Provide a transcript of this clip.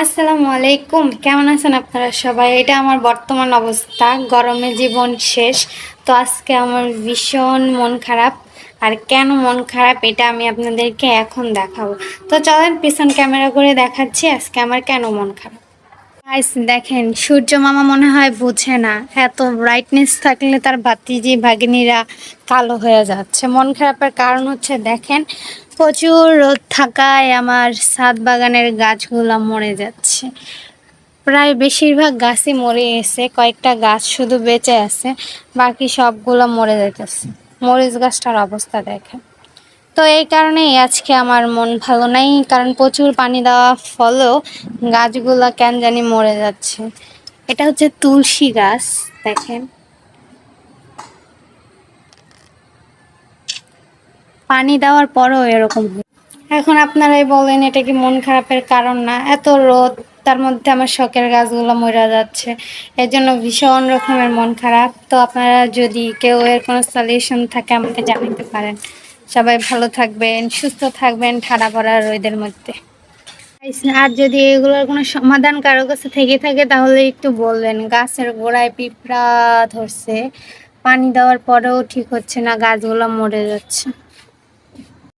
আসসালামু আলাইকুম। কেমন আছেন আপনারা সবাই? এটা আমার বর্তমান অবস্থা। গরমে জীবন শেষ। তো আজকে আমার ভীষণ মন খারাপ। আর কেন মন খারাপ এটা আমি আপনাদেরকে এখন দেখাবো। তো চলেন, পিছন ক্যামেরা করে দেখাচ্ছি আজকে আমার কেন মন খারাপ। গাইস দেখেন, সূর্য মামা মনে হয় বুঝে না। এত ব্রাইটনেস থাকলে তার ভাতিজি, ভাগিনীরা কালো হয়ে যাচ্ছে। মন খারাপের কারণ হচ্ছে, দেখেন, প্রচুর রোদ থাকায় আমার ছাদ বাগানের গাছগুলো মরে যাচ্ছে। প্রায় বেশিরভাগ গাছই মরে গেছে, কয়েকটা গাছ শুধু বেঁচে আছে, বাকি সবগুলো মরে যাইতেছে। মরিচ গাছটার অবস্থা দেখেন। তো এই কারণেই আজকে আমার মন ভালো নাই, কারণ প্রচুর পানি দেওয়া ফলেও গাছগুলো কেন জানি মরে যাচ্ছে। এটা হচ্ছে তুলসী গাছ, দেখেন। পানি দেওয়ার পরও এরকম। এখন আপনারাই বলেন, এটা কি মন খারাপের কারণ না? এত রোদ, তার মধ্যে আমার শখের গাছগুলো মরে যাচ্ছে। এর জন্য ভীষণ রকমের মন খারাপ। তো আপনারা যদি কেউ এর কোনো সলিউশন থাকে, আমাকে জানাতে পারেন। সবাই ভালো থাকবেন, সুস্থ থাকবেন ঠাড়া পড়া রোদের মধ্যে। আর যদি এগুলোর কোনো সমাধান কারও কাছে থেকে থাকে, তাহলে একটু বলবেন। গাছের গোড়ায় পিঁপড়া ধরছে, পানি দেওয়ার পরেও ঠিক হচ্ছে না, গাছগুলো মরে যাচ্ছে।